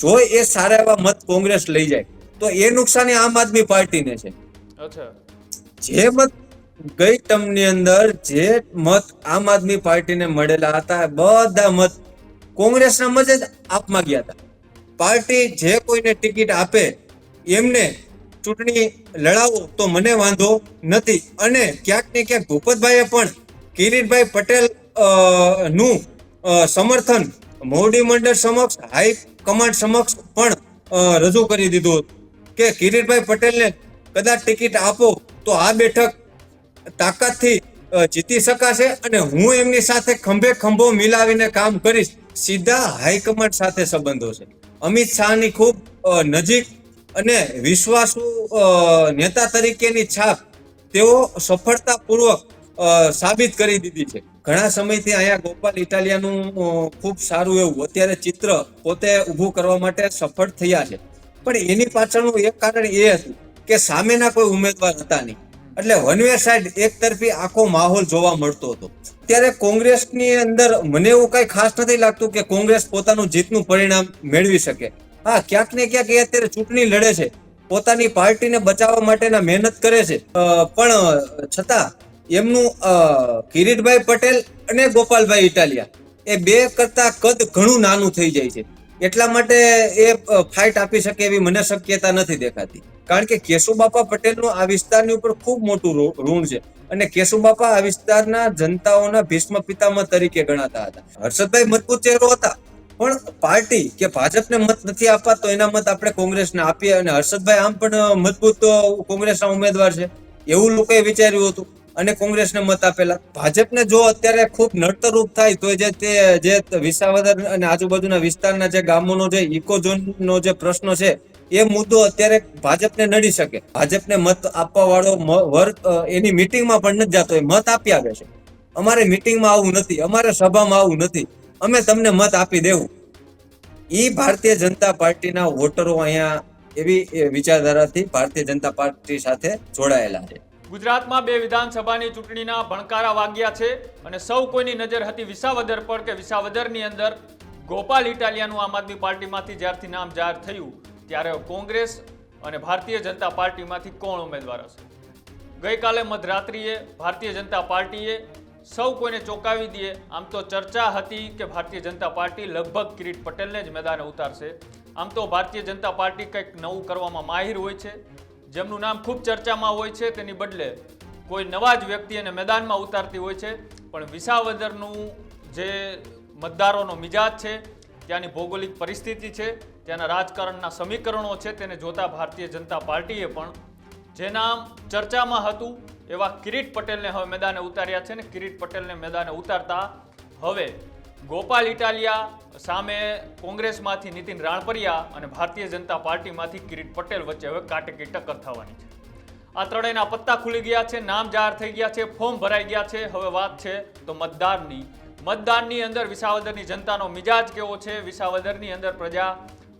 જો એ સારા એવા મત કોંગ્રેસ લઈ જાય તો એ નુકસાની આમ આદમી પાર્ટીને છે. જે મત ગઈ ટર્મની અંદર જે મત આમ આદમી પાર્ટીને મળેલા હતા બધા મત કોંગ્રેસના મત જ આપમાં ગયા હતા. પાર્ટી જે કોઈને ટિકિટ આપે એમને ચૂંટણી લડાવો તો મને વાંધો નથી. અને ક્યાંક ને ક્યાંક ભૂપતભાઈએ પણ કિરીટભાઈ પટેલનું સમર્થન મોવડી મંડળ સમક્ષ હાઈ કમાન્ડ સમક્ષ પણ રજૂ કરી દીધું હતું. કે કિરીટભાઈ પટેલને કદાચ ટિકિટ આપો તો આ બેઠક તાકાતથી જીતી શકાશે અને હું એમની સાથે ખંભે ખંભો મિલાવીને કામ કરીશ. સીધા હાઈકમાન્ડ સાથે સંબંધો છે. અમિત શાહની ખૂબ નજીક અને વિશ્વાસુ નેતા તરીકેની છાપ તેઓ સફળતાપૂર્વક સાબિત કરી દીધી છે. ઘણા સમયથી અહીંયા ગોપાલ ઇટાલિયાનું ખૂબ સારું એવું, અત્યારે ચિત્ર પોતે ઊભું કરવા માટે સફળ થયા છે. પણ એની પાછળનું એક કારણ એ હતું કે સામેના કોઈ ઉમેદવાર હતા નહીં. એટલે વનવે સાઈડ એક તરફી આખો માહોલ જોવા મળતો હતો. ત્યારે કોંગ્રેસની અંદર મને એવું કઈ ખાસ નથી લાગતું કે કોંગ્રેસ પોતાનું જીતનું પરિણામ મેળવી શકે. હા, ક્યાંક ને ક્યાંક એ અત્યારે ચૂંટણી લડે છે. પોતાની પાર્ટીને બચાવવા માટેના મહેનત કરે છે. પણ છતાં એમનું કિરીટભાઈ પટેલ અને ગોપાલભાઈ ઇટાલિયા. એ બે કરતા કદ ઘણું નાનું થઈ જાય છે. એટલા માટે એ ફાઇટ આપી શકે એવી મને શક્યતા નથી દેખાતી. કારણ કે કેશુબાપા પટેલનું આ વિસ્તારની ઉપર ખૂબ મોટું ઋણ છે. અને કેશુબાપા આ વિસ્તારના જનતાઓના ભીષ્મ પિતામહ તરીકે ગણાતા હતા. હર્ષદભાઈ મજબૂત ચહેરો હતા. પણ પાર્ટી કે ભાજપને મત નથી આપવા તો એના મત આપણે કોંગ્રેસને આપીએ. અને હર્ષદભાઈ આમ પણ મજબૂત કોંગ્રેસના ઉમેદવાર છે. એવું લોકોએ વિચાર્યું હતું. અને કોંગ્રેસને મત આપેલા. ભાજપને જો અત્યારે ખૂબ નડતરરૂપ થાય, તો જે તે, જે વિસાવદર અને આજુબાજુના વિસ્તારના જે ગામોનો જે ઇકોઝોનનો જે પ્રશ્ન છે, એ મુદ્દો અત્યારે ભાજપને નડી શકે. ભાજપને મત આપવા વાળો વર્ગ એની મિટિંગમાં પણ નથી જતો. મત આપી આવે છે. અમારે મિટિંગમાં આવું નથી. અમારે સભામાં આવું નથી. અમે તમને મત આપી દેવું. એ ભારતીય જનતા પાર્ટીના વોટરો અહીંયા એવી વિચારધારાથી ભારતીય જનતા પાર્ટી સાથે જોડાયેલા છે. ગુજરાતમાં બે વિધાનસભાની ચૂંટણીના ભણકારા વાગ્યા છે અને સૌ કોઈની નજર હતી વિસાવદર પર કે વિસાવદરની અંદર ગોપાલ ઇટાલિયાનું આમ આદમી પાર્ટીમાંથી જ્યારથી નામ જાહેર થયું, ત્યારે કોંગ્રેસ અને ભારતીય જનતા પાર્ટીમાંથી કોણ ઉમેદવાર હશે? ગઈકાલે મધરાત્રિએ ભારતીય જનતા પાર્ટીએ સૌ કોઈને ચોંકાવી દઈએ આમ તો ચર્ચા હતી કે ભારતીય જનતા પાર્ટી લગભગ કિરીટ પટેલને જ મેદાને ઉતારશે. આમ તો ભારતીય જનતા પાર્ટી કંઈક નવું કરવામાં માહિર હોય છે. જેમનું નામ ખૂબ ચર્ચામાં હોય છે તેની બદલે કોઈ નવા જ વ્યક્તિને મેદાનમાં ઉતારતી હોય છે. પણ વિસાવદરનું જે મતદારોનો મિજાજ છે, ત્યાંની ભૌગોલિક પરિસ્થિતિ છે, ત્યાંના રાજકારણના સમીકરણો છે, તેને જોતા ભારતીય જનતા પાર્ટીએ પણ જે નામ ચર્ચામાં હતું, એવા કિરીટ પટેલને હવે મેદાને ઉતાર્યા છે ને કિરીટ પટેલને મેદાને ઉતારતા હવે ગોપાલ ઇટાલિયા સામે કોંગ્રેસમાંથી નીતિન રાણપરિયા અને ભારતીય જનતા પાર્ટીમાંથી કિરીટ પટેલ વચ્ચે હવે કાટેકી ટક્કર થવાની છે. આ ત્રણેયના પત્તા ખુલી ગયા છે, નામ જાહેર થઈ ગયા છે, ફોર્મ ભરાઈ ગયા છે. હવે વાત છે તો મતદારની. મતદાનની અંદર વિસાવદરની જનતાનો મિજાજ કેવો છે? વિસાવદરની અંદર પ્રજા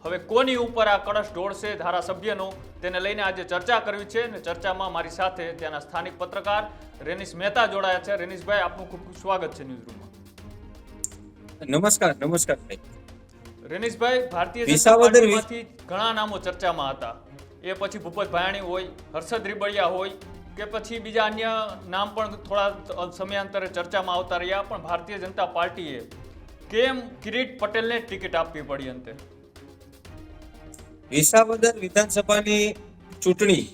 હવે કોની ઉપર આ કળશ ઢોળશે? ધારાસભ્યનો તેને લઈને આજે ચર્ચા કરવી છે અને ચર્ચામાં મારી સાથે ત્યાંના સ્થાનિક પત્રકાર રેનિશ મહેતા જોડાયા છે. રેનિશભાઈ, આપનું ખૂબ સ્વાગત છે ન્યૂઝરૂમમાં નમસ્કાર નમસ્કાર ભાઈ. રેનિશભાઈ ભારતીય પાર્ટીમાંથી ઘણા નામો ચર્ચામાં હતા. એ પછી ભૂપત ભાયાણી હોય હર્ષદ રીબડિયા હોય કે પછી બીજા અન્ય નામ પણ થોડા સમયાંતરે ચર્ચામાં આવતા રહ્યા પણ ભારતીય જનતા પાર્ટીએ કેમ કિરીટ પટેલને ટિકિટ આપવી પડી અંતે? વિસાવદર વિધાનસભાની ચૂંટણી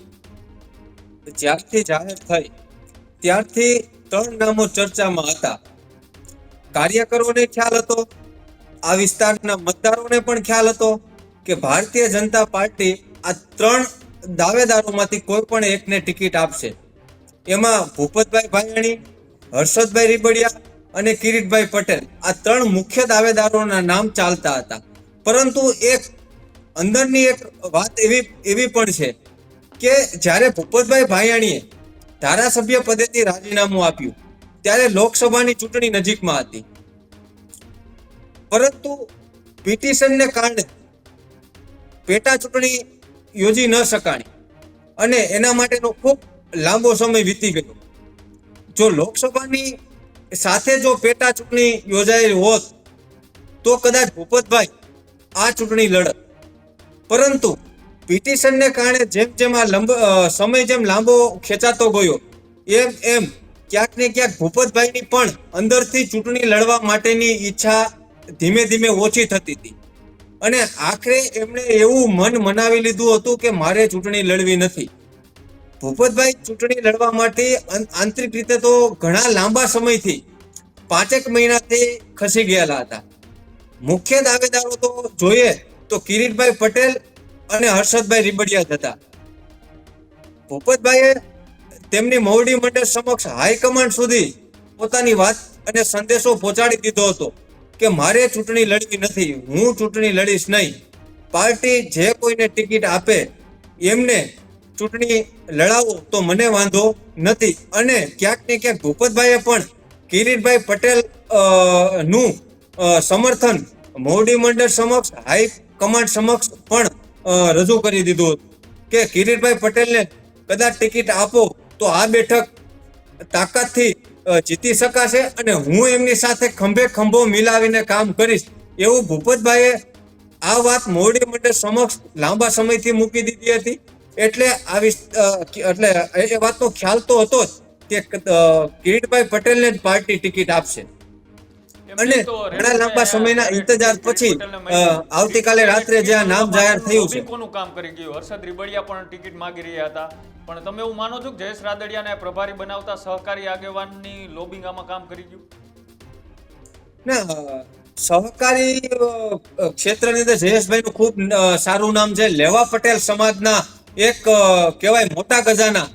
જ્યારથી જાહેર થઈ ત્યારથી ત્રણ નામો ચર્ચામાં હતા. કાર્યકરોને ખ્યાલ હતો, આ વિસ્તારના મતદારોને પણ ખ્યાલ હતો કે ભારતીય જનતા પાર્ટી આ ત્રણ દાવેદારોમાંથી કોઈ પણ એકને ટિકિટ આપશે. એમાં ભૂપતભાઈ ભાયણી, હર્ષદભાઈ રીબડિયા અને કિરીટભાઈ પટેલ આ ત્રણ મુખ્ય દાવેદારોના નામ ચાલતા હતા. પરંતુ એક અંદરની એક વાત એવી એવી પણ છે કે જ્યારે ભૂપતભાઈ ભાયાણીએ ધારાસભ્ય પદેથી રાજીનામું આપ્યું, ત્યારે લોકસભાની ચૂંટણી નજીકમાં હતી. પરંતુ પિટિશનને કારણે પેટા ચૂંટણી યોજી ન શકાણી અને એના માટેનો ખૂબ લાંબો સમય વીતી ગયો. જો લોકસભાની સાથે જો પેટા ચૂંટણી યોજાયેલી હોત, તો કદાચ ભૂપતભાઈ આ ચૂંટણી લડત. પરંતુ પિટિશનને કારણે જેમ જેમ આ લંબ સમય જેમ લાંબો ખેંચાતો ગયો, એમ એમ ક્યાંક ને ક્યાંક ભૂપતભાઈની પણ અંદરથી ચૂંટણી લડવા માટેની ઈચ્છા ધીમે ધીમે ઓછી થતી હતી. અને આખરે એમણે એવું મન મનાવી લીધું હતું કે મારે ચૂંટણી લડવી નથી. ભૂપતભાઈ ચૂંટણી લડવા માટે આંતરિક રીતે તો ઘણા લાંબા સમયથી પાંચેક મહિનાથી ખસી ગયેલા હતા. મુખ્ય દાવેદારો તો જોઈએ તો કિરીટભાઈ પટેલ અને હર્ષદભાઈ રીબડિયા હતા. ભૂપતભાઈએ તેમની મોવડી મંડળ સમક્ષ હાઈકમાન્ડ સુધી પોતાની વાત અને સંદેશો પહોંચાડી દીધો હતો. કે મારે ચૂંટણી લડવી નથી, હું ચૂંટણી લડીશ નહીં. પાર્ટી જે કોઈને ટિકિટ આપે, એમને ચૂંટણી લડાવો તો મને વાંધો નથી. અને ક્યાંક ને ક્યાંક ભૂપતભાઈએ પણ કિરીટભાઈ પટેલનું સમર્થન મોવડી મંડળ સમક્ષ, હાઈ કમાન્ડ સમક્ષ પણ રજૂ કરી દીધું હતું. કે કિરીટભાઈ પટેલને કદાચ ટિકિટ આપો તો આ બેઠક તાકાતથી જીતી શકાશે અને હું એમની સાથે ખંભે ખંભો મિલાવીને કામ કરીશ એવું ભૂપતભાઈએ આ વાત મોવડી મંડળ સમક્ષ લાંબા સમયથી મૂકી દીધી હતી. એટલે આ વિસ- અ, કે- એટલે એ વાતનો ખ્યાલ તો હતો જ કે કિરીટભાઈ પટેલને જ પાર્ટી ટિકિટ આપશે. અને ઘણા લાંબા સમયના ઇંતજાર પછી આવતીકાલે રાત્રે જે આ નામ જાહેર થયું છે. કોનું કામ કરી ગયું? હર્ષદ રીબડિયા પણ ટિકિટ માંગી રહ્યા હતા. પણ તમે એવું માનો છો કે જયેશ રાદડિયાને પ્રભારી બનાવતા સહકારી આગેવાનની લોબિંગ આમાં કામ કરી ગયું? ના સહકારી ક્ષેત્રની અંદર જયેશભાઈનું ખૂબ સારું નામ છે. લેવા પટેલ સમાજના એક કહેવાય મોટા ગજાના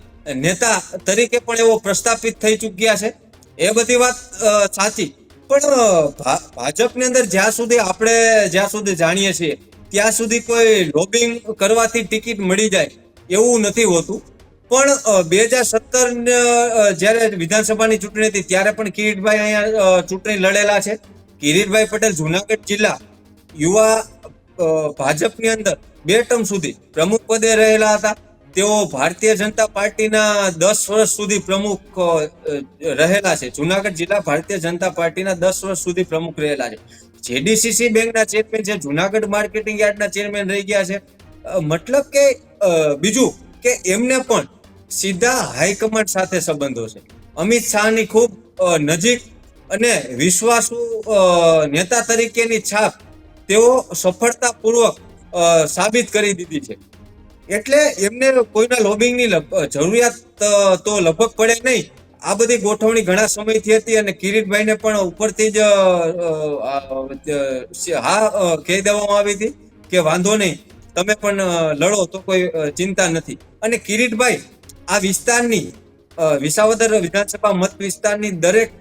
નેતા તરીકે પણ એવો પ્રસ્થાપિત થઈ ચૂક્યા છે. એ બધી વાત સાચી. પણ ભાજપની અંદર જ્યાં સુધી આપણે જ્યાં સુધી જાણીએ છીએ, ત્યાં સુધી કોઈ લોબિંગ કરવાથી ટિકિટ મળી જાય એવું નથી હોતું. પણ બે હજાર સત્તર જ્યારે વિધાનસભાની ચૂંટણી હતી, ત્યારે પણ કિરીટભાઈ અહીંયા ચૂંટણી લડેલા છે. કિરીટભાઈ પટેલ જુનાગઢ જિલ્લા યુવા ભાજપની અંદર બે ટર્મ સુધી પ્રમુખ પદે રહેલા હતા. તેઓ ભારતીય જનતા પાર્ટીના દસ વર્ષ સુધી પ્રમુખ રહેલા છે. જુનાગઢ જિલ્લા ભારતીય જનતા પાર્ટીના દસ વર્ષ સુધી પ્રમુખ રહેલા છે. જેડીસીસી બેંકના ચેરમેન છે, જુનાગઢ માર્કેટિંગ યાર્ડના ચેરમેન રહી ગયા છે. મતલબ કે બીજું કે એમને પણ સીધા હાઈકમાન્ડ સાથે સંબંધો છે. અમિત શાહની ખૂબ નજીક અને વિશ્વાસુ નેતા તરીકેની છાપ તેઓ સફળતાપૂર્વક સાબિત કરી દીધી છે. એટલે એમને કોઈના લોબિંગની જરૂરિયાત તો લગભગ પડે નહીં. આ બધી ગોઠવણી ઘણા સમયથી હતી અને કિરીટભાઈને પણ ઉપરથી જ હા કહી દેવામાં આવી હતી કે વાંધો નહીં, તમે પણ લડો તો કોઈ ચિંતા નથી. અને કિરીટભાઈ, આ વિસ્તારની વિસાવદર વિધાનસભા મત વિસ્તારની દરેક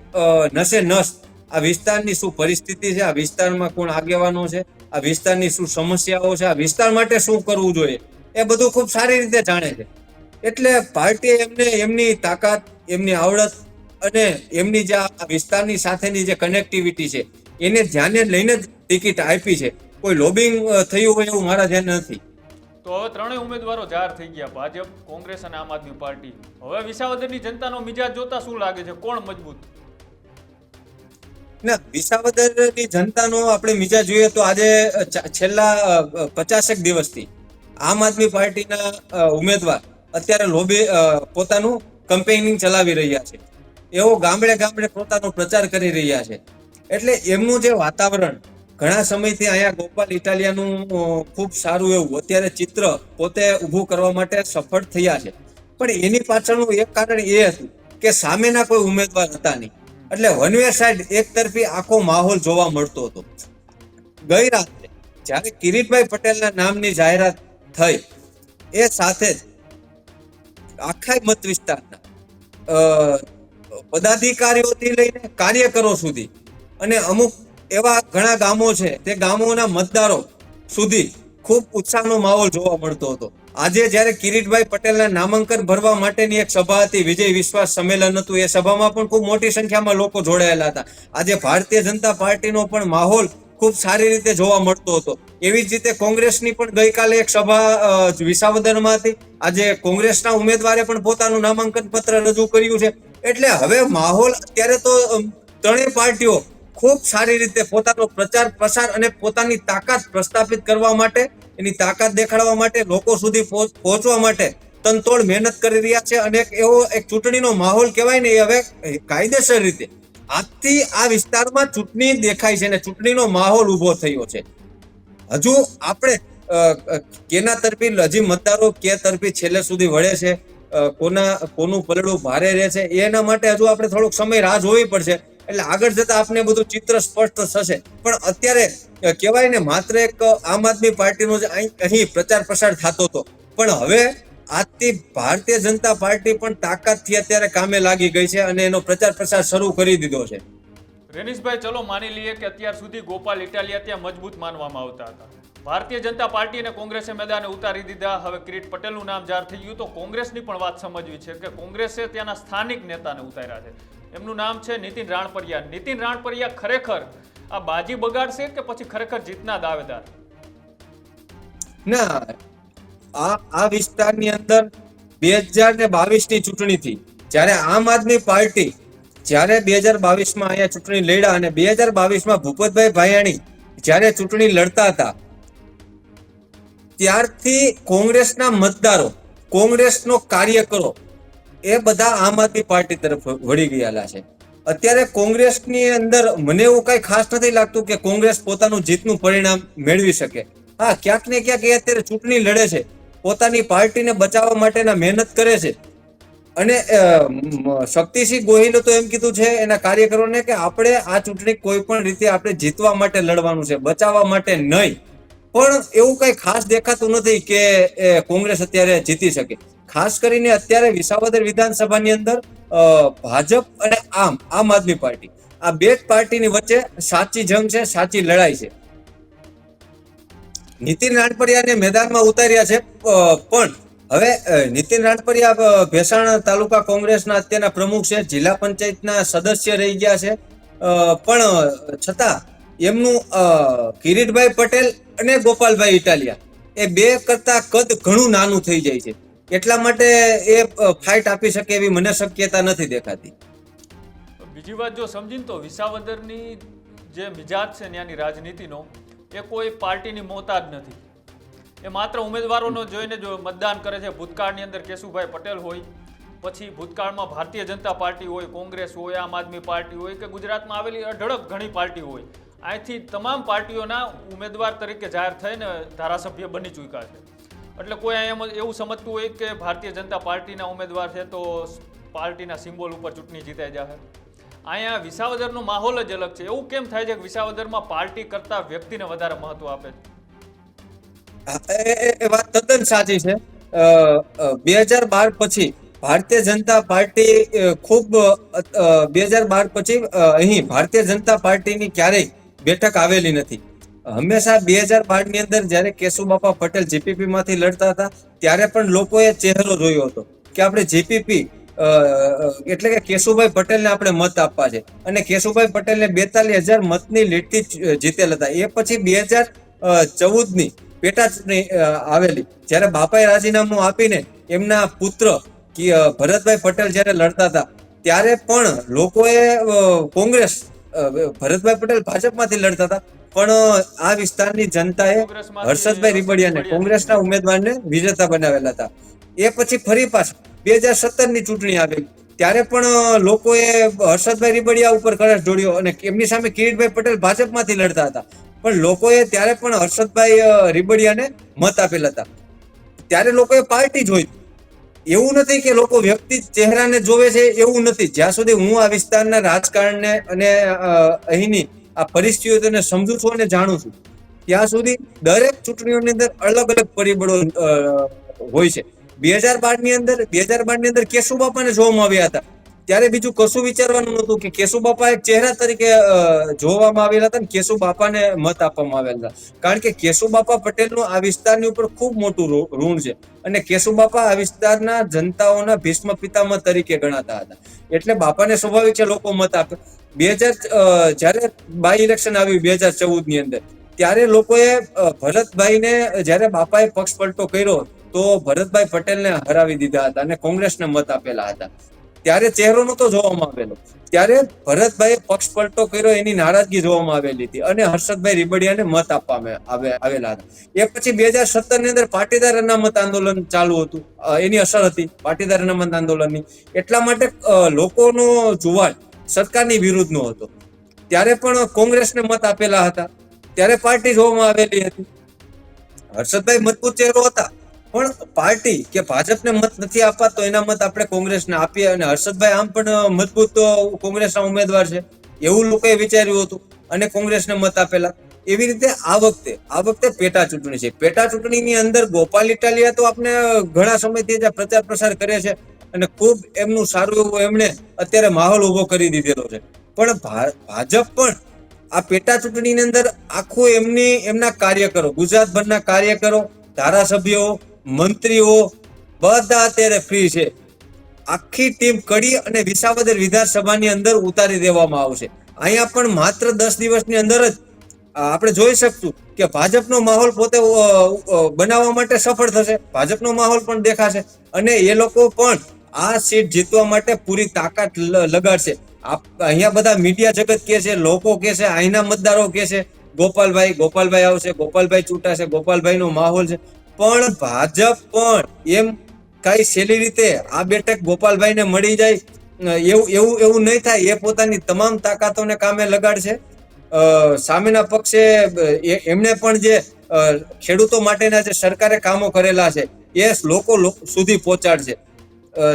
નસે નસ, આ વિસ્તારની શું પરિસ્થિતિ છે, આ વિસ્તારમાં કોણ આગેવાનો છે, આ વિસ્તારની શું સમસ્યાઓ છે, આ વિસ્તાર માટે શું કરવું જોઈએ? એ બધું ખૂબ સારી રીતે જાણે છે. એટલે પાર્ટીએ એમને એમની તાકાત એમની આવડત અને એમની જે આ વિસ્તારની સાથેની જે કનેક્ટિવિટી છે એને ધ્યાને લઈને જ ટિકિટ આપી છે. કોઈ લોબિંગ થયું હોય એવું મારા ધ્યાન નથી. તો હવે ત્રણેય ઉમેદવારો જાહેર થઈ ગયા ભાજપ કોંગ્રેસ અને આમ આદમી પાર્ટી. હવે વિસાવદરની જનતાનો મિજાજ જોતા શું લાગે છે? કોણ મજબૂત? ના વિસાવદરની જનતાનો આપણે મિજાજ જોઈએ તો આજે છેલ્લા પચાસેક દિવસથી આમ આદમી પાર્ટીના ઉમેદવાર અત્યારે લોબી પોતાનું કમ્પેનિંગ ચલાવી રહ્યા છે. એઓ ગામડે ગામડે પોતાનો પ્રચાર કરી રહ્યા છે. એટલે એમનું જે વાતાવરણ, ઘણા સમયથી અહીંયા ગોપાલ ઇટાલિયાનું ખૂબ સારું એવું, અત્યારે ચિત્ર પોતે ઊભું કરવા માટે સફળ થયા છે. પણ એની પાછળનું એક કારણ એ હતું કે સામેના કોઈ ઉમેદવાર હતા નહીં. એટલે વનવે સાઈડ એક તરફી આખો માહોલ જોવા મળતો હતો. ગઈ રાત્રે જ્યારે કિરીટભાઈ પટેલના નામની જાહેરાત થઈ. એ સાથે જ આખા મત વિસ્તારના પદાધિકારીઓથી લઈને કાર્યકરો સુધી અને અમુક એવા ઘણા ગામો છે, તે ગામોના મતદારો સુધી ખૂબ ઉત્સાહનો માહોલ જોવા મળતો હતો. આજે જ્યારે કિરીટભાઈ પટેલના નામાંકન ભરવા માટેની એક સભા હતી, વિજય વિશ્વાસ સંમેલન હતું, એ સભામાં પણ ખૂબ મોટી સંખ્યામાં લોકો જોડાયેલા હતા. આજે ભારતીય જનતા પાર્ટીનો પણ માહોલ ખૂબ સારી રીતે જોવા મળતો હતો. એવી જ રીતે કોંગ્રેસની પણ ગઈકાલે એક સભા વિસાવદરમાં હતી આજે કોંગ્રેસના ઉમેદવારે પણ પોતાનું નામાંકન પત્ર રજૂ કર્યું છે. એટલે હવે માહોલ અત્યારે તો ત્રણેય પાર્ટીઓ ખૂબ સારી રીતે પોતાનો પ્રચાર, પ્રસાર અને પોતાની તાકાત પ્રસ્થાપિત કરવા માટે, એની તાકાત દેખાડવા માટે લોકો સુધી પહોંચ- પહોંચવા માટે તનતોડ મહેનત કરી રહ્યા છે. અને એક એવો એક ચૂંટણીનો માહોલ કહેવાય ને એ હવે કાયદેસર રીતે આજથી આ વિસ્તારમાં ચૂંટણી દેખાય છે અને ચૂંટણીનો માહોલ ઊભો થયો છે. હજુ આપણે કેના તરફી, હજી મતદારો કે તરફી છેલ્લે સુધી વળે છે કોના, કોનું પલડું ભારે રહે છે, એના માટે હજુ આપણે થોડોક સમય રાહ જોવી પડશે. એટલે આગળ જતા આપને બધું ચિત્ર સ્પષ્ટ થશે. પણ અત્યારે કહેવાય ને માત્ર એક આમ આદમી પાર્ટીનો જ અહીં પ્રચાર પ્રસાર થતો હતો પણ હવે આજથી ભારતીય જનતા પાર્ટી પણ તાકાતથી અત્યારે કામે લાગી ગઈ છે અને એનો પ્રચાર પ્રસાર શરૂ કરી દીધો છે. રેનીશભાઈ ચલો માની લઈએ કે અત્યાર સુધી ગોપાલ ઇટાલિયા ત્યાં મજબૂત માનવામાં આવતા હતા. ભારતીય જનતા પાર્ટી અને કોંગ્રેસે મેદાને ઉતારી દીધા. હવે કિરીટ પટેલનું નામ જાહેર થઈ ગયું તો કોંગ્રેસની પણ વાત સમજવી છે કે કોંગ્રેસે ત્યાંના સ્થાનિક નેતાને ઉતાર્યા છે. એમનું નામ છે નીતિન રાણપરિયા. નીતિન રાણપરિયા ખરેખર આ બાજી બગાડશે કે પછી ખરેખર જીતના દાવેદાર? ના આ આ વિસ્તારની અંદર બે હજાર ને બાવીસની ચૂંટણી થી, જ્યારે આમ આદમી પાર્ટી જ્યારે બે હજાર બાવીસમાં અહીંયા ચૂંટણી લડ્યા અને બે હજાર બાવીસમાં ભૂપતભાઈ ભાયાણી જ્યારે ચૂંટણી લડતા હતા, ત્યારથી કોંગ્રેસના મતદારો, કોંગ્રેસનો કાર્યકરો એ બધા આમ આદમી પાર્ટી તરફ વળી ગયેલા છે. અત્યારે કોંગ્રેસની અંદર મને એવું કઈ ખાસ નથી લાગતું કે કોંગ્રેસ પોતાનું જીતનું પરિણામ મેળવી શકે. હા, ક્યાંક ને ક્યાંક એ અત્યારે ચૂંટણી લડે છે. પોતાની પાર્ટીને બચાવવા માટેના મહેનત કરે છે. અને શક્તિસિંહ ગોહિલે તો એમ કીધું છે એના કાર્યકરોને કે આપણે આ ચૂંટણી કોઈ પણ રીતે આપણે જીતવા માટે લડવાનું છે, બચાવવા માટે નહીં. પણ એવું કઈ ખાસ દેખાતું નથી કે કોંગ્રેસ અત્યારે જીતી શકે. ખાસ કરીને અત્યારે વિસાવદર વિધાનસભાની અંદર ભાજપ અને આમ આમ આદમી પાર્ટી. આ બે પાર્ટીની વચ્ચે સાચી જંગ છે, સાચી લડાઈ છે. નીતિન રાણપરિયાને મેદાનમાં ઉતાર્યા છે પણ હવે નીતિન રાણપરિયા ભેસાણ તાલુકા કોંગ્રેસના અત્યારના પ્રમુખ છે, જિલ્લા પંચાયતના સદસ્ય રહી ગયા છે. પણ છતાં એમનું કિરીટભાઈ પટેલ અને ગોપાલભાઈ ઇટાલિયા એ બે કરતા કદ ઘણું નાનું થઈ જાય છે. એટલા માટે એ ફાઇટ આપી શકે એવી મને શક્યતા નથી દેખાતી. બીજી વાત જો સમજીને તો વિસાવદરની જે મિજાજ છે ત્યાંની રાજનીતિનો એ કોઈ પાર્ટીની મોહતાજ નથી. એ માત્ર ઉમેદવારોનો જોઈને જો મતદાન કરે છે. ભૂતકાળની અંદર કેશુભાઈ પટેલ હોય, પછી ભૂતકાળમાં ભારતીય જનતા પાર્ટી હોય, કોંગ્રેસ હોય, આમ આદમી પાર્ટી હોય કે ગુજરાતમાં આવેલી અઢળક ઘણી પાર્ટી હોય અહીંથી તમામ પાર્ટીઓના ઉમેદવાર તરીકે જાહેર થઈને ધારાસભ્ય બની ચૂક્યા છે. એટલે કોઈ એમ એવું સમજતું હોય કે ભારતીય જનતા પાર્ટીના ઉમેદવાર છે તો પાર્ટીના સિમ્બોલ ઉપર ચૂંટણી જીતાઈ જશે અહીંયા વિસાવદરનો માહોલ જ અલગ છે. એવું કેમ થાય છે કે વિસાવદરમાં પાર્ટી કરતા વ્યક્તિને વધારે મહત્વ આપે છે? એ વાત તદ્દન સાચી છે. બે હજાર બાર પછી ભારતીય જનતા પાર્ટી ખૂબ બે હજાર બાર પછી અહીં ભારતીય જનતા પાર્ટીની ક્યારેય બેઠક આવેલી નથી. હંમેશા બે હજાર બારની અંદર જ્યારે કેશુબાપા પટેલ જીપીપી માંથી લડતા હતા, ત્યારે પણ લોકોએ ચહેરો જોયો હતો કે આપણે જીપીપી એટલે કે કેશુભાઈ પટેલને આપણે મત આપવા છે. અને કેશુભાઈ પટેલને બેતાલીસ હજાર મતની લીડથી જ જીતેલ હતા. એ પછી બે હજાર ચૌદની પેટા ચૂંટણી આવેલી. જ્યારે બાપાએ રાજીનામું આપીને એમના પુત્ર ભરતભાઈ પટેલ જ્યારે લડતા હતા, ત્યારે પણ લોકોએ કોંગ્રેસ ભરતભાઈ પટેલ ભાજપમાંથી લડતા હતા. પણ આ વિસ્તારની જનતાએ હર્ષદભાઈ રીબડિયાને કોંગ્રેસના ઉમેદવારને વિજેતા બનાવેલા હતા. એ પછી ફરી પાછા બે હજાર સત્તરની ચૂંટણી આવી. ત્યારે પણ લોકોએ હર્ષદભાઈ રીબડિયા ઉપર કળશ જોડ્યો અને એમની સામે કિરીટભાઈ પટેલ ભાજપમાંથી લડતા હતા. પણ લોકોએ ત્યારે પણ હર્ષદભાઈ રીબડિયાને મત આપેલા હતા. ત્યારે લોકોએ પાર્ટી જોઈ. એવું નથી કે લોકો વ્યક્તિ ચહેરાને જોવે છે એવું નથી. જ્યાં સુધી હું આ વિસ્તારના રાજકારણને અને અહીંની આ પરિસ્થિતિઓને સમજુ છું અને જાણું છું. ત્યાં સુધી દરેક ચૂંટણીઓની અંદર અલગ અલગ પરિબળો હોય છે. બે હજાર બારની અંદર, બે હજાર બારની અંદર કેશુબાપાને જોવામાં આવ્યા હતા. ત્યારે બીજું કશું વિચારવાનું નતું કે કેશુબાપા એક ચહેરા તરીકે જોવામાં આવેલા હતા ને કેશુબાપાને મત આપવામાં આવેલા હતા. કારણ કે કેશુબાપા પટેલનું આ વિસ્તારની ઉપર ખૂબ મોટું ઋણ છે. અને કેશુબાપા આ વિસ્તારના જનતાઓના ભીષ્મ પિતામહ તરીકે ગણાતા હતા. એટલે બાપાને સ્વાભાવિક છે લોકો મત આપે. બે હજાર જ્યારે બાય ઇલેક્શન આવ્યું બે હજાર ચૌદની અંદર, ત્યારે લોકોએ ભરતભાઈને, જ્યારે બાપાએ પક્ષ પલટો કર્યો, તો ભરતભાઈ પટેલને હરાવી દીધા હતા અને કોંગ્રેસને મત આપેલા હતા. ત્યારે ચહેરો નતો જોવામાં આવેલો. ત્યારે ભરતભાઈએ પક્ષ પલટો કર્યો, એની નારાજગી જોવામાં આવેલી હતી અને હર્ષદભાઈ રીબડિયાને મત આપવામાં આવેલા હતા. એ પછી બે હજાર સત્તરની અંદર પાટીદાર અનામત આંદોલન ચાલુ હતું. એની અસર હતી પાટીદાર અનામત આંદોલનની. એટલા માટે લોકોનો જુવાળ સરકારની વિરુદ્ધનો હતો. ત્યારે પણ કોંગ્રેસને મત આપેલા હતા. ત્યારે પાર્ટી જોવામાં આવેલી હતી. હર્ષદભાઈ મજબૂત ચહેરો હતા. પણ પાર્ટી કે ભાજપને મત નથી આપવા તો એના મત આપણે કોંગ્રેસને આપીએ અને હર્ષદભાઈ આમ પણ મજબૂત કોંગ્રેસના ઉમેદવાર છે. એવું લોકોએ વિચાર્યું હતું અને કોંગ્રેસને મત આપેલા. એવી રીતે આ વખતે આ વખતે પેટા ચૂંટણી છે. પેટા ચૂંટણીની અંદર ગોપાલ ઇટાલિયા તો આપણે ઘણા સમયથી જે પ્રચાર પ્રસાર કરે છે અને ખૂબ એમનું સારું એવું એમણે અત્યારે માહોલ ઊભો કરી દીધેલો છે. પણ ભાજપ પણ આ પેટા ચૂંટણીની અંદર આખું એમની, એમના કાર્યકરો, ગુજરાતભરના કાર્યકરો, ધારાસભ્યો મંત્રીઓ બધા અત્યારે ફ્રી છે. આખી ટીમ કડી અને વિસાવદર વિધાનસભાની અંદર ઉતારી દેવામાં આવશે. અહીંયા પણ માત્ર દસ દિવસની અંદર જ આપણે જોઈ શકશું કે ભાજપનો માહોલ પોતે બનાવવા માટે સફળ થશે. ભાજપનો માહોલ પણ દેખાશે અને એ લોકો પણ આ સીટ જીતવા માટે પૂરી તાકાત લગાડશે. અહીંયા બધા મીડિયા જગત કે છે, લોકો કે છે અહીંના મતદારો કે છે, ગોપાલભાઈ ગોપાલભાઈ આવશે, ગોપાલભાઈ ચૂંટાશે, ગોપાલભાઈનો માહોલ છે. પણ ભાજપ પણ એમ કઈ સહેલી રીતે આ બેઠક ગોપાલભાઈને મળી જાય એવું એવું એવું નહીં થાય, એ પોતાની તમામ તાકાતોને કામે લગાડશે. સામેના પક્ષે એમણે પણ જે ખેડૂતો માટેના જે સરકારે કામો કરેલા છે, એ લોકો સુધી પહોંચાડશે.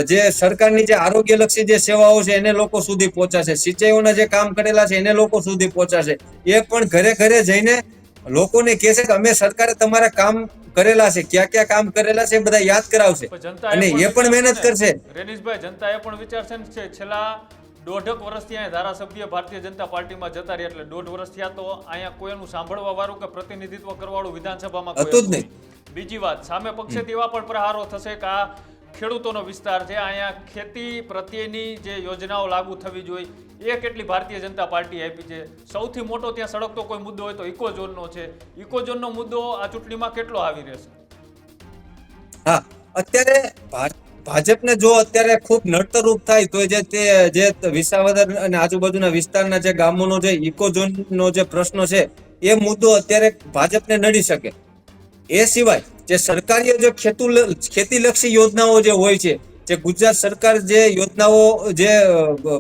જે સરકારની જે આરોગ્યલક્ષી જે સેવાઓ છે, એને લોકો સુધી પહોંચાડશે. સિંચાઈઓના જે કામ કરેલા છે, એને લોકો સુધી પહોંચાશે એ પણ ઘરે ઘરે જઈને લોકોને કહેશે કે અમે સરકારે તમારા કામ કરેલા છે ક્યાં ક્યાં કામ કરેલા છે બધા યાદ કરાવશે અને એ પણ મહેનત કરશે રેનીશભાઈ જનતા એ પણ વિચારશે છે છેલ્લા દોઢક વર્ષથી અહીંયા ધારાસભ્ય ભારતીય જનતા પાર્ટીમાં જતા રહ્યા એટલે દોઢ વર્ષ થયા તો અહીંયા કોઈનું સાંભળવા વાળું કે પ્રતિનિધિત્વ કરવાળું વિધાનસભામાં હતું જ નહીં. નહીં. બીજી વાત સામે પક્ષેથી એવા પણ પ્રહારો થશે કે આ ખેડૂતોનો વિસ્તાર છે. અહીંયા ખેતી પ્રત્યેની જે યોજનાઓ લાગુ થવી જોઈએ, એ કેટલી ભારતીય જનતા પાર્ટી આપી છે. સૌથી મોટો ત્યાં સળગતો કોઈ મુદ્દો હોય તો ઇકોઝોનનો છે. ઇકોઝોનનો મુદ્દો આ ચૂંટણીમાં કેટલો આવી રહેશે? હા, અત્યારે ભાજપને જો અત્યારે ખૂબ નડતરરૂપ થાય, તો જે તે, જે વિસાવદર અને આજુબાજુના વિસ્તારના જે ગામોનો જે ઇકોઝોનનો જે પ્રશ્ન છે, એ મુદ્દો અત્યારે ભાજપને નડી શકે. એ સિવાય જે સરકારી જે ખેતુ ખેતીલક્ષી યોજનાઓ જે હોય છે જે ગુજરાત સરકાર જે યોજનાઓ જે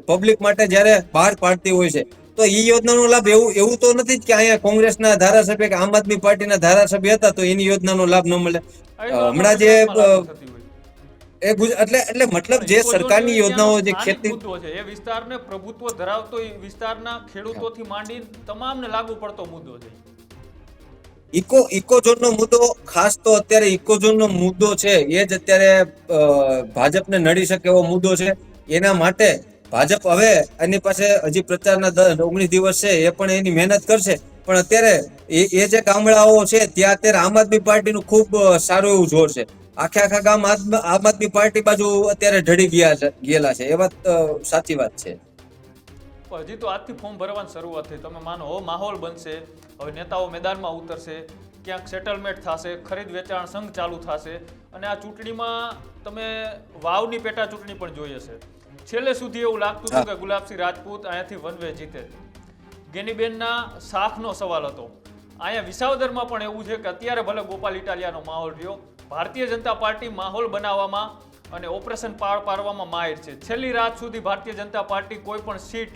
પબ્લિક માટે જ્યારે બહાર પાડતી હોય છે તો એ યોજનાનો લાભ એવું એવું તો નથી કે અહીંયા કોંગ્રેસના ધારાસભ્ય કે આમ આદમી પાર્ટીના ધારાસભ્ય હતા તો એની યોજનાનો લાભ ન મળે હમણાં જે. એ એટલે એટલે મતલબ જે સરકારની યોજનાઓ જે ખેતી છે એ વિસ્તારને પ્રભુત્વ ધરાવતો વિસ્તારના ખેડૂતોથી માંડી તમામને લાગુ પડતો મુદ્દો છે ઇકો, ઇકોઝોનનો મુદ્દો ખાસ તો અત્યારે ઇકોઝોનનો મુદ્દો છે, એ જ અત્યારે ભાજપને નડી શકે એવો મુદ્દો છે. એના માટે ભાજપ હવે એની પાસે હજી પ્રચારના દ- ઓગણીસ દિવસ છે, એ પણ એની મહેનત કરશે. પણ અત્યારે એ જે ગામડાઓ છે, ત્યાં અત્યારે આમ આદમી પાર્ટીનું ખૂબ સારું એવું જોર છે. આખે આખા ગામ આમ આદમી પાર્ટી બાજુ અત્યારે ઢળી ગયા ગયેલા છે. એ વાત સાચી વાત છે. હજી તો આજથી ફોર્મ ભરવાની શરૂઆત થઈ. તમે માનો હો માહોલ બનશે. હવે નેતાઓ મેદાનમાં ઉતરશે. ક્યાંક સેટલમેન્ટ થશે ખરીદ વેચાણ સંઘ ચાલુ થશે. અને આ ચૂંટણીમાં તમે વાવની પેટા ચૂંટણી પણ જોઈ હશે. છેલ્લે સુધી એવું લાગતું હતું કે ગુલાબસિંહ રાજપૂત અહીંયાથી વન વે જીતે. ગેનીબેનના શાખનો સવાલ હતો. અહીંયા વિસાવદરમાં પણ એવું છે કે અત્યારે ભલે ગોપાલ ઇટાલિયાનો માહોલ રહ્યો ભારતીય જનતા પાર્ટી માહોલ બનાવવામાં અને ઓપરેશન પાર પાડવામાં માહિર છે. છેલ્લી રાત સુધી ભારતીય જનતા પાર્ટી કોઈ પણ સીટ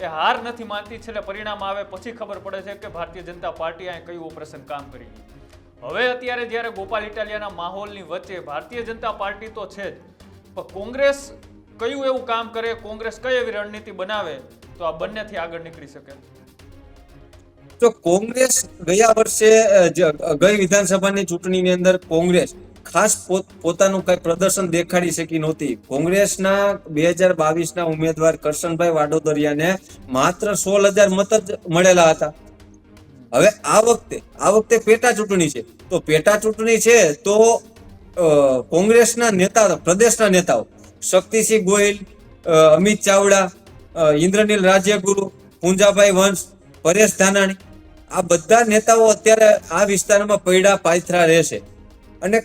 એ હાર નથી માનતી, છેલ્લે પરિણામ આવે પછી ખબર પડે છે કે ભારતીય જનતા પાર્ટી અહીં કયું ઓપરેશન કામ કરી હવે અત્યારે જ્યારે ગોપાલ ઇટાલિયાના માહોલની વચ્ચે ભારતીય જનતા પાર્ટી તો છે જ, પણ કોંગ્રેસ કયું એવું કામ કરે, કોંગ્રેસ કઈ એવી રણનીતિ બનાવે, તો આ બંનેથી આગળ નીકળી શકે. તો કોંગ્રેસ ગયા વર્ષે ગઈ વિધાનસભાની ચૂંટણીની અંદર કોંગ્રેસ ખાસ પોત- પોતાનું કઈ પ્રદર્શન દેખાડી શકી નહોતી. કોંગ્રેસના બે હજાર બાવીસના ઉમેદવાર કરશનભાઈ વાડોદરિયાને માત્ર સોળ હજાર મત જ મળેલા હતા. હવે આ વખતે આ વખતે પેટા ચૂંટણી છે. તો પેટા ચૂંટણી છે તો કોંગ્રેસના નેતા, પ્રદેશના નેતાઓ, શક્તિસિંહ ગોહિલ અમિત ચાવડા ઇન્દ્રનીલ રાજ્યગુરુ, પૂંજાભાઈ વંશ, પરેશ ધાનાણી, આ બધા નેતાઓ અત્યારે આ વિસ્તારમાં પૈડા પાયથરા રહેશે. અને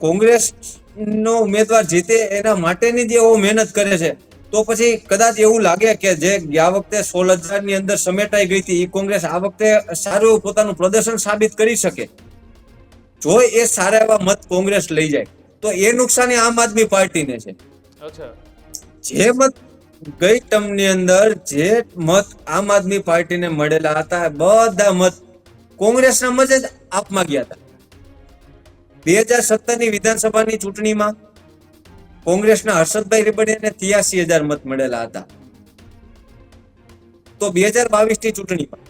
કોંગ્રેસનો ઉમેદવાર જીતે એના માટેની જે એવો મહેનત કરે છે તો પછી કદાચ એવું લાગે કે જે ગયા વખતે સોળની અંદર સમેટાઈ ગઈ હતી એ કોંગ્રેસ આ વખતે સારું એવું પોતાનું પ્રદર્શન સાબિત કરી શકે. જો એ સારા એવા મત કોંગ્રેસ લઈ જાય તો એ નુકસાની આમ આદમી પાર્ટીને છે. જે મત ગઈ ટર્મની અંદર જે મત આમ આદમી પાર્ટીને મળેલા હતા બધા મત કોંગ્રેસના મત જ આપમાં ગયા હતા. બે હજાર સત્તરની વિધાનસભાની ચૂંટણીમાં કોંગ્રેસના હર્ષદભાઈ રીબડિયાને ત્યાસી હજાર મત મળેલા હતા. તો બે હજાર બાવીસની ચૂંટણીમાં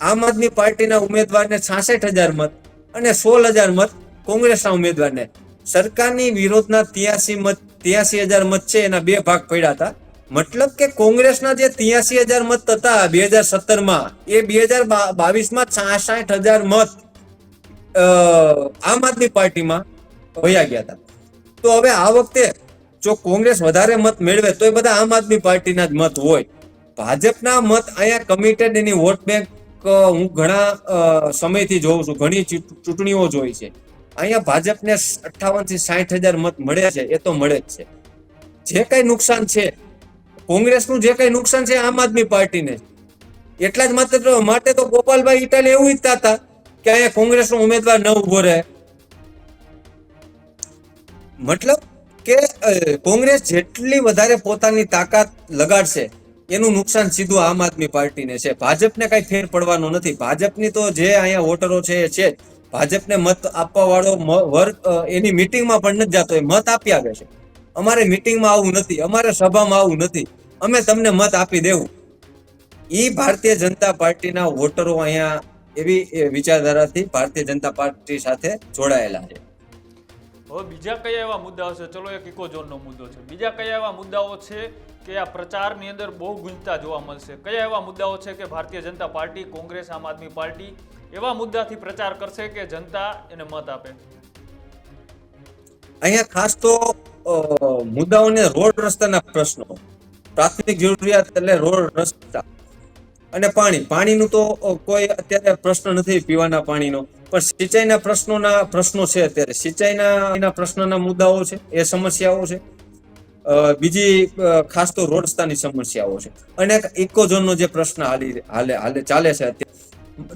આમ આદમી પાર્ટીના ઉમેદવારને છાસઠ હજાર મત અને સોળ હજાર મત કોંગ્રેસના ઉમેદવારને. સરકારની વિરોધના ત્યાસી મત ત્યાસી હજાર મત છે એના બે ભાગ પડ્યા હતા. મતલબ કે કોંગ્રેસના જે ત્યાસી હજાર મત હતા બે હજાર સત્તરમાં એ બે હજાર બાવીસમાં છાસઠ હજાર મત આમ આદમી પાર્ટીમાં વયા ગયા હતા. તો હવે આ વખતે જો કોંગ્રેસ વધારે મત મેળવે, તો એ બધા આમ આદમી પાર્ટીના જ મત હોય. ભાજપના મત અહીંયા કમિટેડ એની વોટ બેંક હું ઘણા સમયથી જોઉં છું. ઘણી ચૂંટણીઓ જોઈ છે. અહીંયા ભાજપને અઠ્ઠાવનથી સાઠ હજાર મત મળે છે, એ તો મળે જ છે. જે કઈ નુકસાન છે, કોંગ્રેસનું જે કઈ નુકસાન છે, આમ આદમી પાર્ટીને. એટલા જ માત્ર માટે તો ગોપાલભાઈ ઇટાલી એવું ઈચ્છતા હતા. કે અહીંયા કોંગ્રેસનો ઉમેદવાર ન ઊભો રહે? મતલબ કે કોંગ્રેસ જેટલી વધારે પોતાની તાકાત લગાડશે, એનું નુકસાન સીધું આમ આદમી પાર્ટીને છે. ભાજપને કઈ ફેર પડવાનો નથી. ભાજપની તો જે અહીંયા વોટરો છે એ છે. ભાજપને મત આપવા વાળો વર્ગ એની મિટિંગમાં પણ નથી જતો. એ મત આપી આવે છે. અમારે મિટિંગમાં આવું નથી. અમારે સભામાં આવું નથી. અમે તમને મત આપી દેવું. એ ભારતીય જનતા પાર્ટીના વોટરો અહીંયા એવી વિચારધારાથી ભારતીય જનતા પાર્ટી સાથે જોડાયેલા છે. હવે બીજા કયા એવા મુદ્દાઓ છે ચલો એક ઇકોઝોનનો મુદ્દો છે. બીજા કયા એવા મુદ્દાઓ છે કે આ પ્રચારની અંદર બહુ ગુંજતા જોવા મળશે? કયા એવા મુદ્દાઓ છે કે ભારતીય જનતા પાર્ટી કોંગ્રેસ આમ આદમી પાર્ટી એવા મુદ્દાથી પ્રચાર કરશે કે જનતા એને મત આપે? અહીંયા ખાસ તો મુદ્દાઓને રોડ રસ્તાના પ્રશ્નો. પ્રાથમિક જરૂરિયાત એટલે રોડ રસ્તા. અને પાણી. પાણીનું તો કોઈ અત્યારે પ્રશ્ન નથી પીવાના પાણીનો. પણ સિંચાઈના પ્રશ્નોના પ્રશ્નો છે અત્યારે. સિંચાઈના એના પ્રશ્નના મુદ્દાઓ છે, એ સમસ્યાઓ છે. બીજી ખાસ તો રોડ સમસ્યાઓ છે. અને ઇકોઝોનનો જે પ્રશ્ન હાલી, હાલે હાલે, ચાલે છે અત્યારે.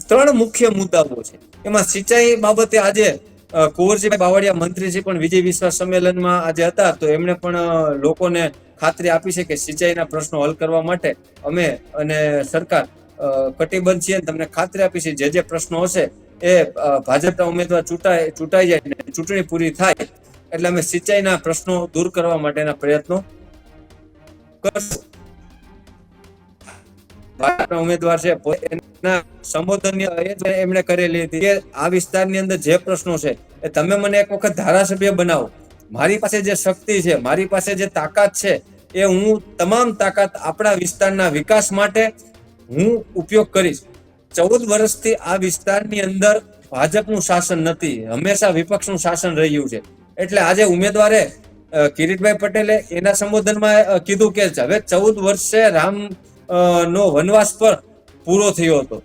ત્રણ મુખ્ય મુદ્દાઓ છે. એમાં સિંચાઈ બાબતે આજે કુંવરજીભાઈ બાવળિયા મંત્રીજી પણ વિજય વિશ્વાસ સંમેલનમાં આજે હતા, તો એમણે પણ લોકોને ખાતરી આપી છે કે સિંચાઈના પ્રશ્નો હલ કરવા માટે અમે અને સરકાર કટિબદ્ધ છીએ તમને ખાતરી આપી છે, જે જે પ્રશ્નો હશે એ ભાજપના ઉમેદવાર ચૂંટાય, ચૂંટાઈ જાય ચૂંટણી પૂરી થાય, એટલે અમે સિંચાઈના પ્રશ્નો દૂર કરવા માટેના પ્રયત્નો કરશું. ભાજપના ઉમેદવાર છે એ જ એમણે કરેલી હતી કે આ વિસ્તારની અંદર જે પ્રશ્નો છે એ તમે મને એક વખત ધારાસભ્ય બનાવો. મારી પાસે જે શક્તિ છે, મારી પાસે જે તાકાત છે, એ હું તમામ તાકાત આપણા વિસ્તારના વિકાસ માટે હું ઉપયોગ કરીશ. ચૌદ વર્ષથી આ વિસ્તારની અંદર ભાજપનું શાસન નથી, હંમેશા વિપક્ષનું શાસન રહ્યું છે. એટલે આજે ઉમેદવારે કિરીટભાઈ પટેલે એના સંબોધનમાં કીધું કે હવે ચૌદ વર્ષે રામ નો વનવાસ પર પૂરો થયો હતો.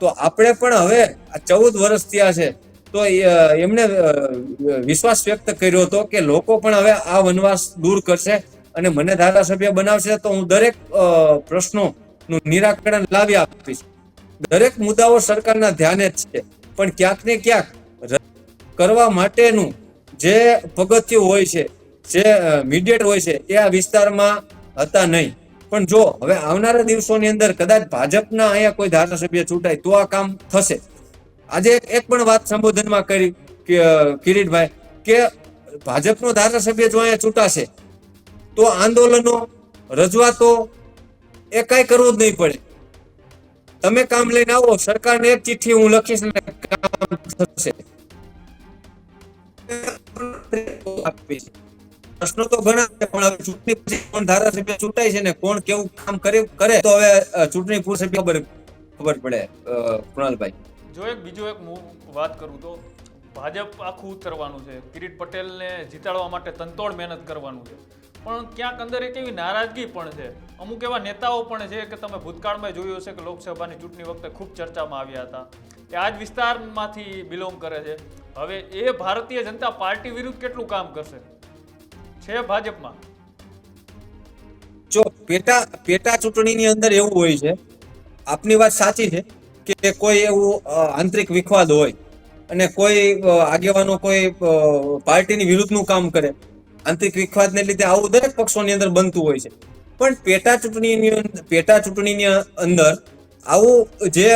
તો આપણે પણ હવે આ ચૌદ વર્ષ થયા છે, તો એમણે વિશ્વાસ વ્યક્ત કર્યો હતો કે લોકો પણ હવે આ વનવાસ દૂર કરશે અને મને ધારાસભ્ય બનાવશે તો હું દરેક પ્રશ્નો પ્રશ્નોનું નિરાકરણ લાવી આપીશ. દરેક મુદ્દાઓ સરકારના ધ્યાને જ છે, પણ ક્યાંક ને ક્યાંક કરવા માટેનું જે પગથિયું હોય છે, જે મીડિયેટ હોય છે, એ આ વિસ્તારમાં હતા નહીં. પણ જો હવે આવનારા દિવસોની અંદર કદાચ ભાજપના અહીંયા કોઈ ધારાસભ્ય ચૂંટાય, તો આ કામ થશે આજે એક- પણ વાત સંબોધનમાં કરી કે, કિરીટભાઈ, કે ભાજપનો ધારાસભ્ય જો અહીંયા ચૂંટાશે, તો આંદોલનો, રજૂઆતો એ કઈ કરવું જ નહીં પડે તમે કામ લઈને આવો, સરકારને એક ચિઠ્ઠી હું લખીશ ને કામ થશે આપીશ. પ્રશ્નો તો ઘણા છે, પણ હવે ચૂંટણી પછી કોણ ધારાસભ્ય ચૂંટાય છે ને કોણ કેવું કામ કરે કરે, તો હવે ચૂંટણી પૂરશે ખબર ખબર પડે કૃણાલભાઈ. જો એક બીજો એક મુ- વાત કરું તો, ભાજપ આખું ઉતરવાનું છે. કિરીટ પટેલને જીતાડવા માટે તંતોડ મહેનત કરવાનું છે. પણ ક્યાંક અંદર એક એવી નારાજગી પણ છે. અમુક એવા નેતાઓ પણ છે કે તમે ભૂતકાળમાં જોયું હશે કે લોકસભાની ચૂંટણી વખતે ખૂબ ચર્ચામાં આવ્યા હતા, કે આ જ વિસ્તારમાંથી બિલોંગ કરે છે. હવે એ ભારતીય જનતા પાર્ટી વિરુદ્ધ કેટલું કામ કરશે? છે ભાજપમાં? જો, પેટા પેટા ચૂંટણીની અંદર એવું હોય છે, આપની વાત સાચી છે કે કોઈ એવું આંતરિક વિખવાદ હોય અને કોઈ આગેવાનો કોઈ પાર્ટીની વિરુદ્ધનું કામ કરે, આંતરિક વિખવાદને લીધે આવું દરેક પક્ષોની અંદર બનતું હોય છે. પણ પેટા ચૂંટણીની પેટા ચૂંટણીની અંદર આવું જે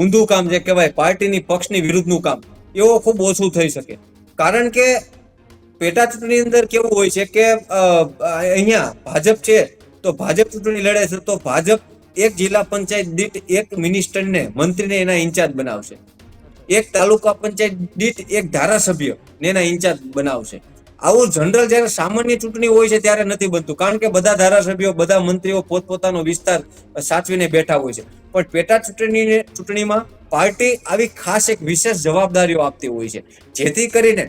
ઊંધું કામ જે કહેવાય, પાર્ટીની પક્ષની વિરુદ્ધનું કામ, એવો ખૂબ ઓછું થઈ શકે. કારણ કે પેટા ચૂંટણી અંદર કેવું હોય છે કે અહીંયા ભાજપ છે, તો ભાજપ ચૂંટણી લડે છે, તો ભાજપ એક જિલ્લા પંચાયત દીઠ એક મિનિસ્ટરને, મંત્રીને એના ઇન્ચાર્જ બનાવશે. એક તાલુકા પંચાયત દીઠ એક ધારાસભ્ય ને એના ઇન્ચાર્જ બનાવશે. આવું જનરલ જ્યારે સામાન્ય ચૂંટણી હોય છે ત્યારે નથી બનતું, કારણ કે બધા ધારાસભ્યો, બધા મંત્રીઓ પોતપોતાનો વિસ્તાર સાચવીને બેઠા હોય છે. પણ પેટા ચૂંટણી ચૂંટણીમાં પાર્ટી આવી ખાસ એક વિશેષ જવાબદારીઓ આપતી હોય છે. જેથી કરીને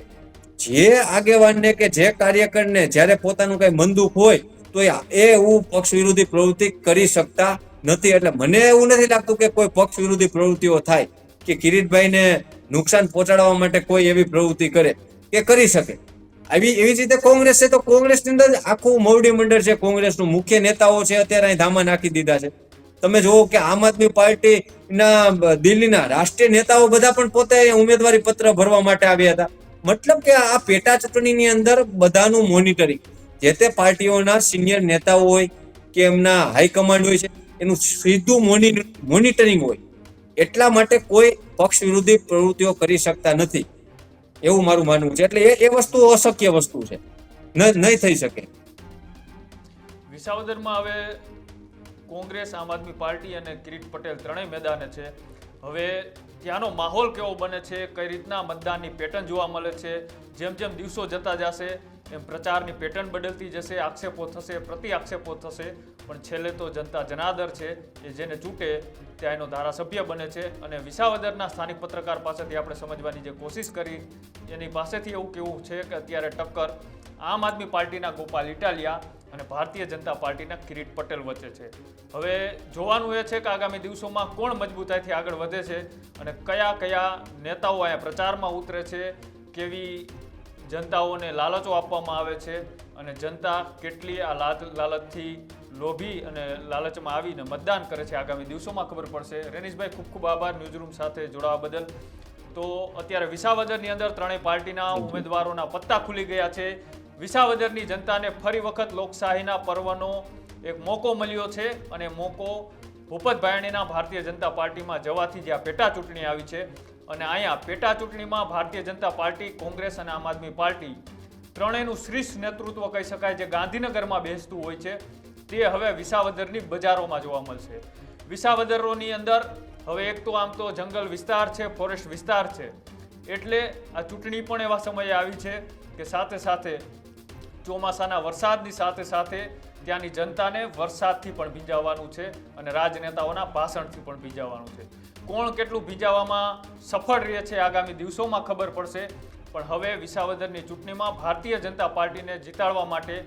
જે આગેવાનને કે જે કાર્યકરને જ્યારે પોતાનું કઈ મનદુખ હોય, તો એ હું પક્ષ વિરોધી પ્રવૃત્તિ કરી શકતા નથી. એટલે મને એવું નથી લાગતું કે કોઈ પક્ષ વિરોધી પ્રવૃત્તિઓ થાય, કે કિરીટભાઈને નુકસાન પહોંચાડવા માટે કોઈ એવી પ્રવૃત્તિ કરે, કે કરી શકે. આવી એવી જ રીતે કોંગ્રેસ છે તો કોંગ્રેસની અંદર આખું મોવડી મંડળ છે, કોંગ્રેસનું મુખ્ય નેતાઓ છે, અત્યારે અહીં ધામા નાખી દીધા છે. તમે જુઓ કે આમ આદમી પાર્ટીના દિલ્હીના રાષ્ટ્રીય નેતાઓ બધા પણ પોતે ઉમેદવારી પત્ર ભરવા માટે આવ્યા હતા. મતલબ કે આ પેટા ચૂંટણીની અંદર બધાનું મોનિટરિંગ જે તે પાર્ટીઓના સિનિયર નેતાઓ હોય કે એમના હાઈકમાન્ડ હોય છે, એનું સીધું મોનિટરિંગ હોય. એટલા માટે કોઈ પક્ષ વિરોધી પ્રવૃત્તિઓ કરી શકતા નથી. એવું મારું માનવું છે. એટલે એ વસ્તુ અશક્ય વસ્તુ છે. નહીં થઈ શકે. વિસાવદરમાં હવે કોંગ્રેસ, આમ આદમી પાર્ટી અને કિરીટ પટેલ ત્રણેય મેદાને છે. હવે ત્યાંનો માહોલ કેવો બને છે, કઈ રીતના મતદાનની પેટર્ન જોવા મળે છે, જેમ જેમ દિવસો જતા જશે, એમ પ્રચારની પેટર્ન બદલતી જશે, આક્ષેપો થશે પ્રતિ આક્ષેપો થશે. પણ છેલ્લે તો જનતા જનાદર છે એ જેને ચૂંટે ત્યાં એનો ધારાસભ્ય બને છે. અને વિસાવદરના સ્થાનિક પત્રકાર પાસેથી આપણે સમજવાની જે કોશિશ કરી, એની પાસેથી એવું કેવું છે કે અત્યારે ટક્કર આમ આદમી પાર્ટીના ગોપાલ ઇટાલિયા અને ભારતીય જનતા પાર્ટીના કિરીટ પટેલ વચ્ચે છે. હવે જોવાનું એ છે કે આગામી દિવસોમાં કોણ મજબૂતાઈથી આગળ વધે છે અને કયા કયા નેતાઓ અહીંયા પ્રચારમાં ઉતરે છે, કેવી જનતાઓને લાલચો આપવામાં આવે છે અને જનતા કેટલી આ લાલ, લાલચથી લોભી અને લાલચમાં આવીને મતદાન કરે છે આગામી દિવસોમાં ખબર પડશે. રેનીશભાઈ, ખૂબ ખૂબ આભાર ન્યૂઝરૂમ સાથે જોડાવા બદલ. તો અત્યારે વિસાવદરની અંદર ત્રણેય પાર્ટીના ઉમેદવારોના પત્તા ખુલી ગયા છે. વિસાવદરની જનતાને ફરી વખત લોકશાહીના પર્વનો એક મોકો મળ્યો છે અને મોકો ભૂપત ભાયણીના ભારતીય જનતા પાર્ટીમાં જવાથી જે આ પેટા ચૂંટણી આવી છે. અને અહીંયા પેટા ચૂંટણીમાં ભારતીય જનતા પાર્ટી, કોંગ્રેસ અને આમ આદમી પાર્ટી ત્રણેયનું શ્રેષ્ઠ નેતૃત્વ કહી શકાય, જે ગાંધીનગરમાં બેસતું હોય છે, તે હવે વિસાવદરની બજારોમાં જોવા મળશે. વિસાવદરોની અંદર હવે એક તો આમ તો જંગલ વિસ્તાર છે ફોરેસ્ટ વિસ્તાર છે. એટલે આ ચૂંટણી પણ એવા સમયે આવી છે કે સાથે સાથે ચોમાસાના વરસાદની સાથે સાથે ત્યાંની જનતાને વરસાદથી પણ ભીંજાવવાનું છે અને રાજનેતાઓના ભાષણથી પણ ભીંજાવવાનું છે. કોણ કેટલું ભીંજાવવામાં સફળ રહે છે આગામી દિવસોમાં ખબર પડશે, પણ હવે વિસાવદરની ચૂંટણીમાં ભારતીય જનતા પાર્ટીને જીતાડવા માટે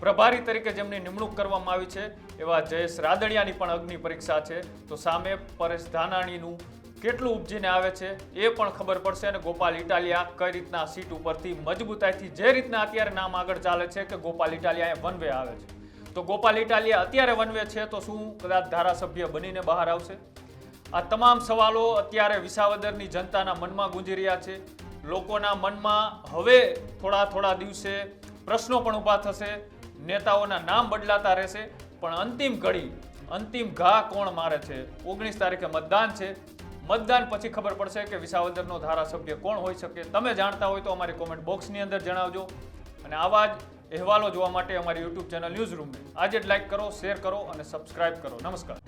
પ્રભારી તરીકે જેમની નિમણૂક કરવામાં આવી છે, એવા જયેશ રાદડિયાની પણ અગ્નિ પરીક્ષા છે. તો સામે પરેશ ધાનાણીનું કેટલું ઉપજીને આવે છે એ પણ ખબર પડશે અને ગોપાલ ઇટાલિયા કઈ રીતના સીટ ઉપરથી મજબૂતાઈથી જે રીતના અત્યારે નામ આગળ ચાલે છે કે ગોપાલ ઇટાલિયા વન વે આવે છે. તો ગોપાલ ઇટાલિયા અત્યારે વન વે છે તો શું કદાચ ધારાસભ્ય બનીને બહાર આવશે? આ તમામ સવાલો અત્યારે વિસાવદરની જનતાના મનમાં ગુંજી રહ્યા છે. લોકોના મનમાં હવે થોડા થોડા દિવસે પ્રશ્નો પણ ઊભા થશે. નેતાઓના નામ બદલાતા રહેશે. પણ અંતિમ ઘડી, અંતિમ ઘા કોણ મારે છે? ઓગણીસ તારીખે મતદાન છે. મતદાન પછી ખબર પડશે કે વિસાવદરનો ધારાસભ્ય કોણ હોઈ શકે. તમે જાણતા હોય તો અમારી કોમેન્ટ બોક્સની અંદર જણાવજો. અને આવા જ અહેવાલો જોવા માટે અમારી યુટ્યુબ ચેનલ ન્યૂઝ રૂમને આજે જ લાઈક કરો શેર કરો અને સબસ્ક્રાઇબ કરો. નમસ્કાર.